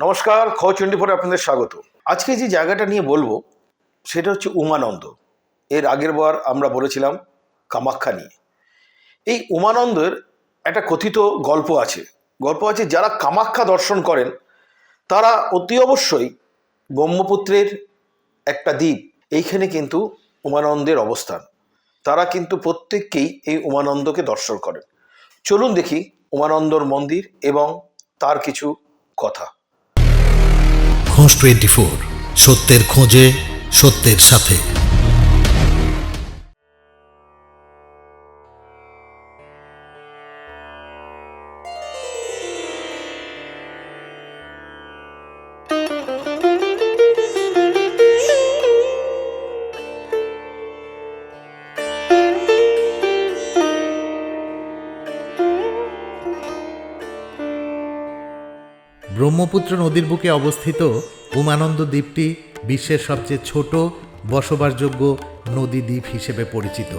নমস্কার টোয়েন্টি ফোরে আপনাদের স্বাগত। আজকে যে জায়গাটা নিয়ে বলব, সেটা হচ্ছে উমানন্দ। এর আগের বার আমরা বলেছিলাম কামাখ্যা নিয়ে। এই উমানন্দের একটা কথিত গল্প আছে। গল্প আছে, যারা কামাখ্যা দর্শন করেন, তারা অতি অবশ্যই ব্রহ্মপুত্রের একটা দ্বীপ, এইখানে কিন্তু উমানন্দের অবস্থান। তারা কিন্তু প্রত্যেককেই এই উমানন্দকে দর্শন করেন। চলুন দেখি উমানন্দর মন্দির এবং তার কিছু কথা। খোঁজ টোয়েন্টি ফোর সত্যের খোঁজে সত্যের সাথে। ব্রহ্মপুত্র নদীর বুকে অবস্থিত উমানন্দ দ্বীপটি বিশ্বের সবচেয়ে ছোট বসবাসযোগ্য নদী দ্বীপ হিসেবে পরিচিত।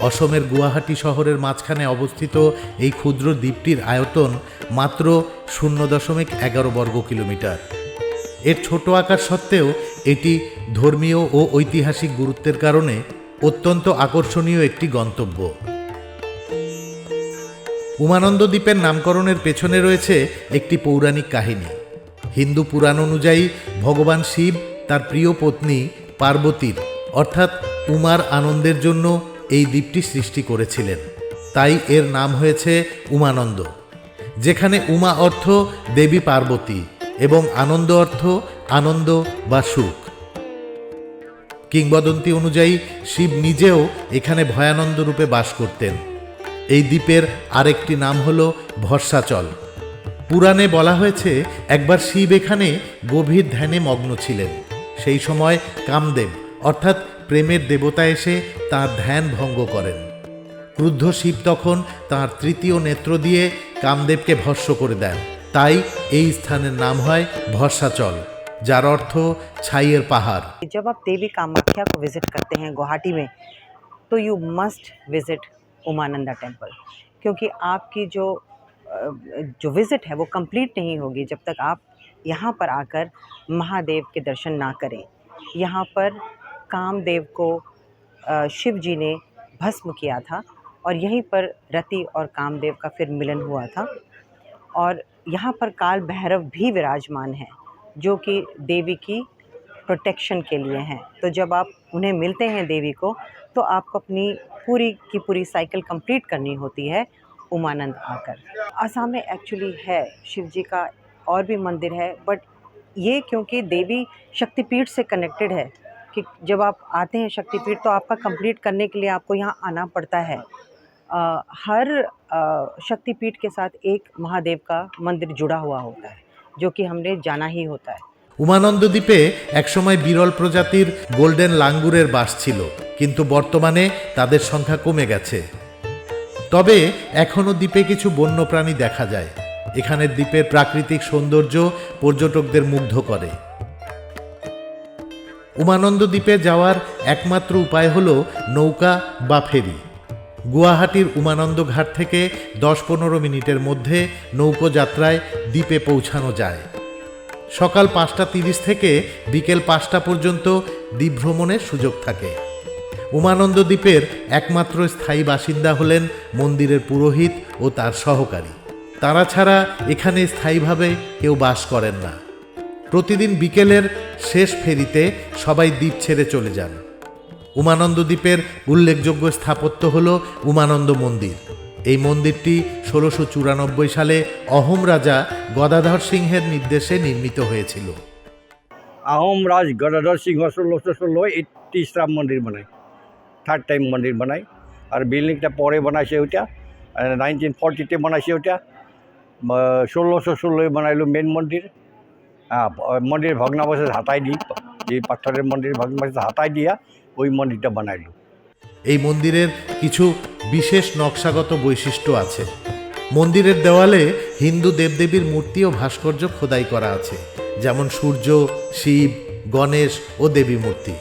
অসমের গুয়াহাটি শহরের মাঝখানে অবস্থিত এই ক্ষুদ্র দ্বীপটির আয়তন মাত্র শূন্য দশমিক এগারো বর্গ কিলোমিটার। এর ছোট আকার সত্ত্বেও এটি ধর্মীয় ও ঐতিহাসিক গুরুত্বের কারণে অত্যন্ত আকর্ষণীয় একটি গন্তব্য। উমানন্দ দ্বীপের নামকরণের পেছনে রয়েছে একটি পৌরাণিক কাহিনী। হিন্দু পুরাণ অনুযায়ী ভগবান শিব তার প্রিয় পত্নী পার্বতীর, অর্থাৎ উমার আনন্দের জন্য এই দ্বীপটি সৃষ্টি করেছিলেন। তাই এর নাম হয়েছে উমানন্দ, যেখানে উমা অর্থ দেবী পার্বতী এবং আনন্দ অর্থ আনন্দ বা সুখ। কিংবদন্তি অনুযায়ী শিব নিজেও এখানে ভয়ানন্দ রূপে বাস করতেন। এই দ্বীপের আরেকটি নাম হল ভরসাচল পুরাণে বলা হয়েছে একবার শিব এখানে গভীর ধ্যানে মগ্ন ছিলেন সেই সময় কামদেব অর্থাৎ প্রেমের দেবতা এসে তার ধ্যান ভঙ্গ করেন ক্রুদ্ধ শিব তখন তার তৃতীয় নেত্র দিয়ে কামদেবকে ভস্ম করে দেন তাই এই স্থানের নাম হয় ভরসাচল যার অর্থ ছাইয়ের পাহাড় जब आप देवी कामाख्या को विज़िट करते हैं गुवाहाटी में तो you must visit Umananda temple क्योंकि आपकी जो जो विज़िट है वो कंप्लीट नहीं होगी जब तक आप यहाँ पर आकर महादेव के दर्शन ना करें। यहाँ पर कामदेव को शिव जी ने भस्म किया था और यहीं पर रति और कामदेव का फिर मिलन हुआ था। और यहाँ पर काल भैरव भी विराजमान हैं, जो कि देवी की प्रोटेक्शन के लिए हैं। तो जब आप उन्हें मिलते हैं देवी को तो आपको अपनी पूरी की पूरी साइकिल कंप्लीट करनी होती है उमानंद आकर आसाम में एक्चुअली है शिव जी का और भी मंदिर है बट ये क्योंकि देवी शक्तिपीठ से कनेक्टेड है कि जब आप आते हैं शक्तिपीठ तो आपका कंप्लीट करने के लिए आपको यहाँ आना पड़ता है अ, हर अ, शक्तिपीठ के साथ एक महादेव का मंदिर जुड़ा हुआ होता है जो कि हमने जाना ही होता है উমানন্দ দ্বীপে একসময় বিরল প্রজাতির গোল্ডেন লাঙ্গুরের বাস ছিল কিন্তু বর্তমানে তাদের সংখ্যা কমে গেছে। তবে এখনও দ্বীপে কিছু বন্যপ্রাণী দেখা যায়। এখানের দ্বীপের প্রাকৃতিক সৌন্দর্য পর্যটকদের মুগ্ধ করে। উমানন্দ দ্বীপে যাওয়ার একমাত্র উপায় হল নৌকা বা ফেরি। গুয়াহাটির উমানন্দ ঘাট থেকে দশ পনেরো মিনিটের মধ্যে নৌকো যাত্রায় দ্বীপে পৌঁছানো যায়। সকাল পাঁচটা তিরিশ থেকে বিকেল পাঁচটা পর্যন্ত দ্বীপ ভ্রমণের সুযোগ থাকে। উমানন্দ দ্বীপের একমাত্র স্থায়ী বাসিন্দা হলেন মন্দিরের পুরোহিত ও তার সহকারী। তারা ছাড়া এখানে স্থায়ীভাবে কেউ বাস করেন না। প্রতিদিন বিকেলের শেষ ফেরিতে সবাই দ্বীপ ছেড়ে চলে যান। উমানন্দ দ্বীপের উল্লেখযোগ্য স্থাপত্য হল উমানন্দ মন্দির। এই মন্দিরটি ষোলোশো চুরানব্বই সালে অহোম রাজা গদাধর সিংহের নির্দেশে নির্মিত হয়েছিল। আহোম রাজ গদাধর সিংহ ষোলোশো ষোলো একটি তিরিশটা মন্দির বানায়। থার্ড টাইম মন্দির বানাই। আর বিল্ডিংটা পরে বানাইছে ওইটা নাইনটিন ফর্টিতে বানাইছে ওইটা। ষোলোশো ষোলোয় বানাইলো মেন মন্দির। হ্যাঁ মন্দির ভগ্নাবশেষ হাতাই দিই এই পাথরের মন্দির ভগ্নাবশেষ হাতাই দিয়া ওই মন্দিরটা বানাইলো। এই মন্দিরের কিছু বিশেষ নকশাগত বৈশিষ্ট্য আছে। মন্দিরের দেওয়ালে হিন্দু দেবদেবীর মূর্তি ও ভাস্কর্য খোদাই করা আছে, যেমন সূর্য, শিব, গণেশ ও দেবী মূর্তি।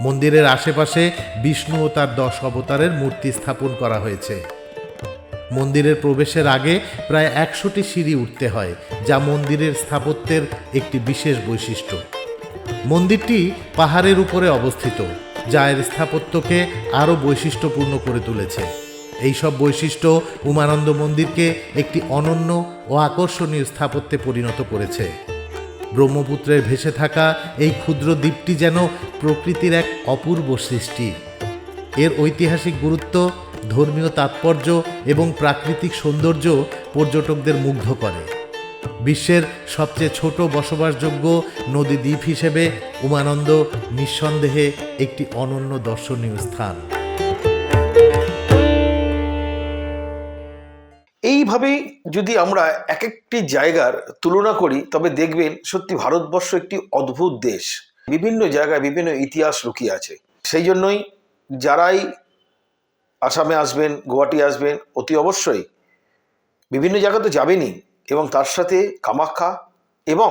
মন্দিরের আশেপাশে বিষ্ণু ও তার দশ অবতারের মূর্তি স্থাপন করা হয়েছে। মন্দিরের প্রবেশের আগে প্রায় একশোটি সিঁড়ি উঠতে হয়, যা মন্দিরের স্থাপত্যের একটি বিশেষ বৈশিষ্ট্য। মন্দিরটি পাহাড়ের উপরে অবস্থিত, যা এর স্থাপত্যকে আরও বৈশিষ্ট্যপূর্ণ করে তুলেছে। এইসব বৈশিষ্ট্য উমানন্দ মন্দিরকে একটি অনন্য ও আকর্ষণীয় স্থাপত্যে পরিণত করেছে। ব্রহ্মপুত্রের ভেসে থাকা এই ক্ষুদ্র দ্বীপটি যেন প্রকৃতির এক অপূর্ব সৃষ্টি। এর ঐতিহাসিক গুরুত্ব, ধর্মীয় তাৎপর্য এবং প্রাকৃতিক সৌন্দর্য পর্যটকদের মুগ্ধ করে। বিশ্বের সবচেয়ে ছোট বসবাসযোগ্য নদী দ্বীপ হিসেবে উমানন্দ নিঃসন্দেহে একটি অনন্য দর্শনীয় স্থান। এইভাবেই যদি আমরা এক একটি জায়গার তুলনা করি, তবে দেখবেন সত্যি ভারতবর্ষ একটি অদ্ভুত দেশ। বিভিন্ন জায়গায় বিভিন্ন ইতিহাস লুকিয়ে আছে। সেই জন্যই যারাই আসামে আসবেন, গুয়াহাটি আসবেন, অতি অবশ্যই বিভিন্ন জায়গা তো যাবেনই এবং তার সাথে কামাখ্যা এবং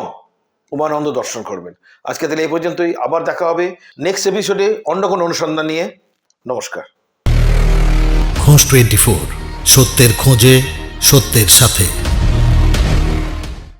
উমানন্দ দর্শন করবেন। আজকে তাহলে এই পর্যন্তই। আবার দেখা হবে নেক্সট এপিসোডে অন্য কোনো অনুসন্ধান নিয়ে। নমস্কার। খোঁজ টোয়েন্টি ফোর সত্যের খোঁজে সত্যের সাথে।